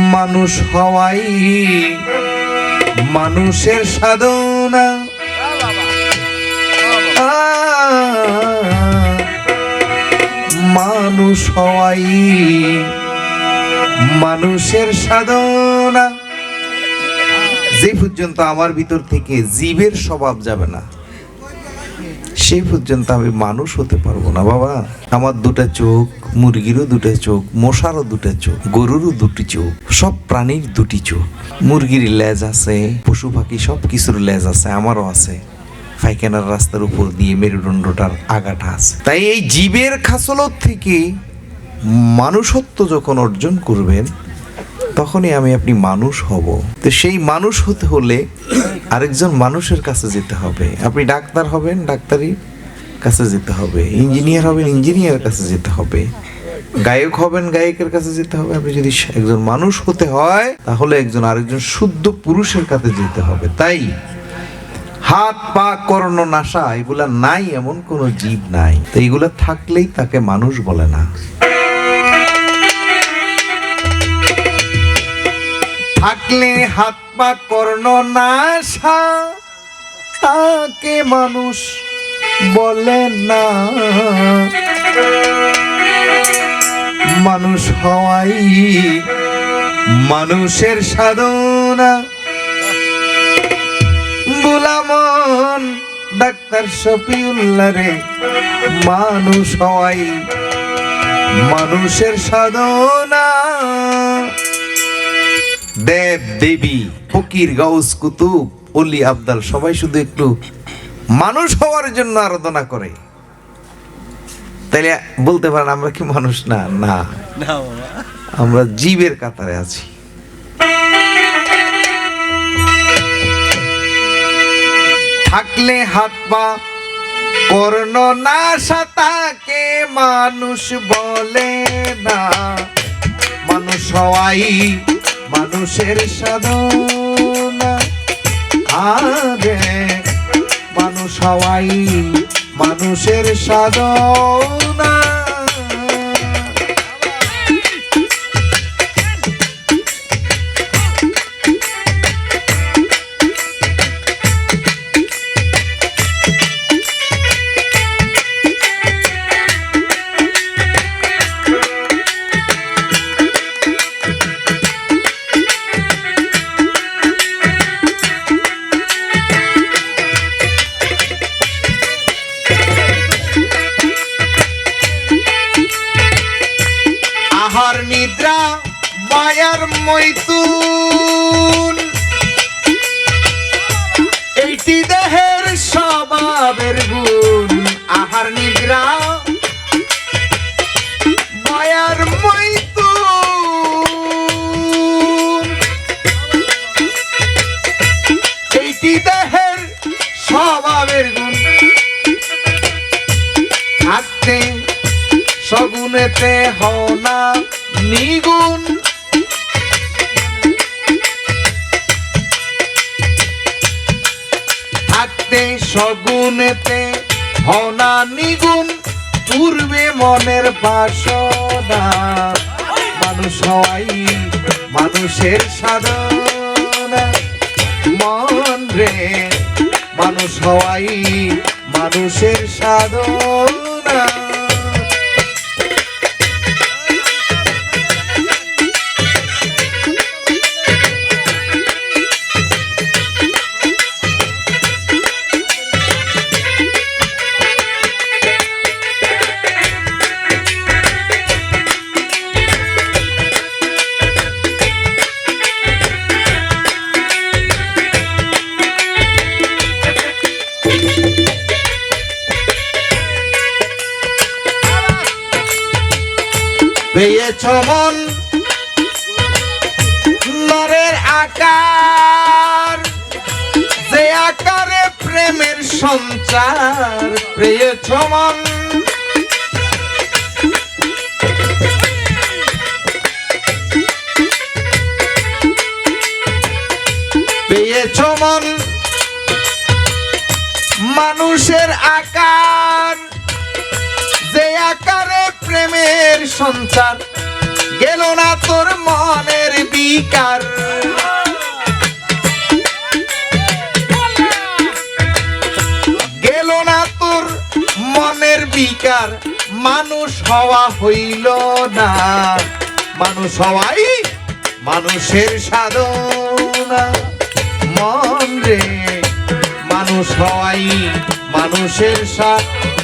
মানুষ হওয়াই মানুষের সাধনা। মানুষ হওয়াই মানুষের সাধনা। যে পর্যন্ত আমার ভিতর থেকে জীবের স্বভাব যাবে না, সেই পর্যন্ত আমি মানুষ হতে পারব না, বাবা। আমার দুটা চোখ মুরগিরও দুটা চোখ, মশারও দুটা চোখ, গরুরও দুটি চোখ, সব প্রাণীর দুটি চোখ। মুরগির লেজ আছে, পশু পাখি সব কিছুর লেজ আছে, আমারও আছে। পায়খানার রাস্তার উপর দিয়ে মেরুদণ্ডটার আগাটা আছে। তাই এই জীবের খাসলত থেকে মানুষত্ব যখন অর্জন করবেন, তখনই আমি আপনি মানুষ হব। তো সেই মানুষ হতে হলে আরেকজন মানুষের কাছে যেতে হবে। আপনি ডাক্তার হবেন, ডাক্তারি কাছে যেতে হবে ইঞ্জিনিয়ার হবেন ইঞ্জিনিয়ারের কাছে যেতে হবে, গায়ক হবেন, গায়কের কাছে যেতে হবে। আপনি যদি একজন মানুষ হতে হয়, তাহলে একজন আরেকজন শুদ্ধ পুরুষের কাছে যেতে হবে। তাই হাত, পা, কর্ণ নাশা এগুলা নাই, এমন কোনো জীব নাই। তো এগুলা থাকলেই তাকে মানুষ বলে না। থাকলে হাত, পা, কর্ণ নাশা তাকে মানুষ বলে না। মানুষ হওয়াই মানুষের সাধনা। গুলামন, ডাক্তার শফিউল্লাহ রে মানুষ হওয়াই মানুষের সাধনা। দেব দেবী, ফকির গাউস কুতুব, অলি আবদাল, সবাই শুধু একটু মানুষ হওয়ার জন্য আরাধনা করে। তাইলে বলতে পারেন আমরা কি মানুষ? না না। আমরা জীবের কাতারে আছি। থাকলে হাত পা কর্ণ না সাতাকে মানুষ বলে না। মানুষ হওয়াই মানুষের সাধনা। আরে মানুষ হওয়াই মানুষের সাধনা। নিদ্রা মায়ার মৈতুন। এইটি দেহের স্বভাবের গুণ। সগুনেতে হনা নিগুণ, পূর্বে মনের বাসনা। মানুষ হওয়াই মানুষের সাধনা। মন রে, মানুষ হওয়াই মানুষের সাধনা। পেয়েছ মন নরের আকার। যে আকারে প্রেমের সঞ্চার পেয়েছ মন। পেয়েছ মন। মানুষের আকার প্রেমের সঞ্চার। গেল না তোর মনের বিকার। গেল না তোর মনের বিকার। মানুষ হওয়া হইল না। মানুষ হওয়াই মানুষের সাধনা। মন রে, মানুষ হওয়াই মানুষের সাধনা।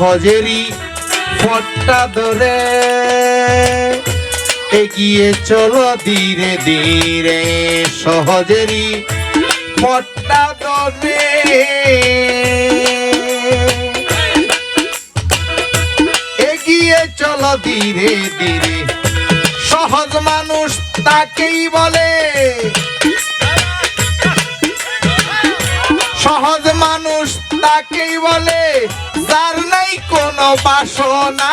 সহজেরই ফটটা ধরে। এগিয়ে চলো ধীরে ধীরে, সহজেরই ফটটা ধরে। এগিয়ে চলো ধীরে ধীরে, সহজ মানুষ তাকেই বলে। সহজ মানুষ তাকেই বলে, যার নাই কোনো বাসনা।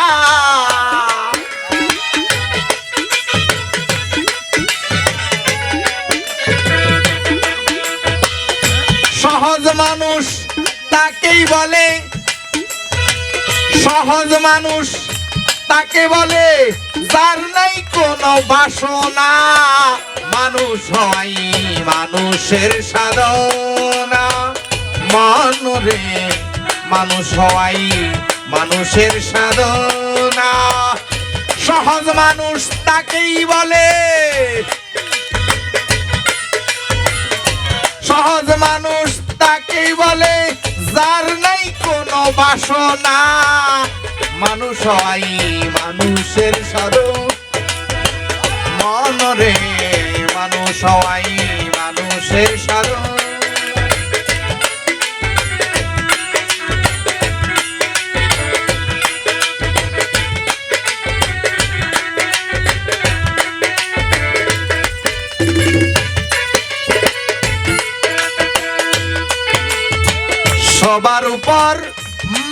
সহজ মানুষ তাকেই বলে, সহজ মানুষ তাকে বলে, যার নাই কোনো বাসনা। মানুষ হয় মানুষের সাধনা। মন রে। মানুষ হয় মানুষের সাধনা। সহজ মানুষ তাকেই বলে। সহজ মানুষ তাকেই বলে, যার নাই কোনো বাসনা। মানুষ হয় মানুষের সাধু মনরে মানুষ হয় মানুষের সাধু সবার উপর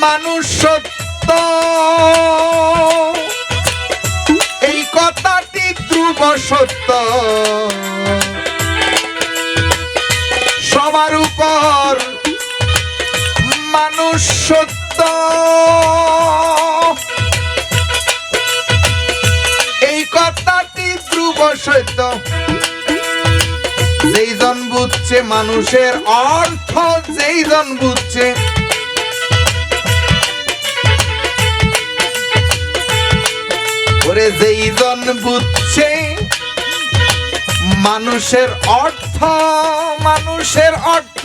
মানুষ সত্য এই কথাটি ধ্রুব সত্য। সবার উপর মানুষ সত্য এই কথাটি ধ্রুব সত্য। যেই জন বুঝছে মানুষের অর্থ, যেই জন বুঝছে। ওরে যেই জন বুঝছে মানুষের অর্থ মানুষের অর্থ।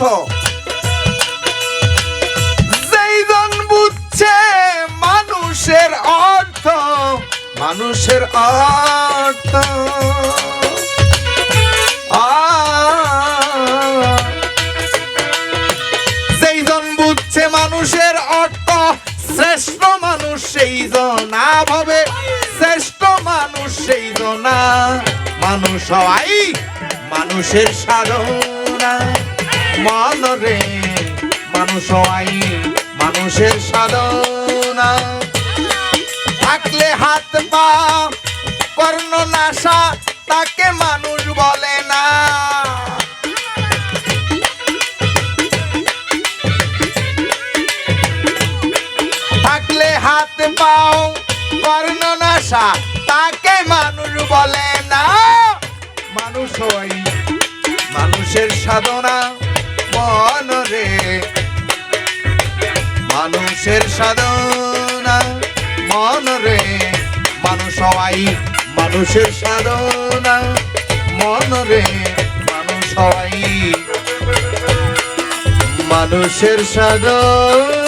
যেই জন বুঝছে মানুষের অর্থ মানুষের অর্থ। যেই হওয়াই মানুষের সাধনা। মন রে মানুষ হওয়াই মানুষের সাধনা। থাকলে হাত পা, কর্ণ নাশা তাকে মানুষ বলে না। থাকলে হাত পাও, কর্ণ নাশা তাকে মানুষ বলে না। মানুষ হই, মানুষের সাধনা মন রে। মানুষের সাধনা মন রে। মানুষ হওয়াই মানুষের সাধনা মন রে। মানুষ হওয়াই মানুষের সাধনা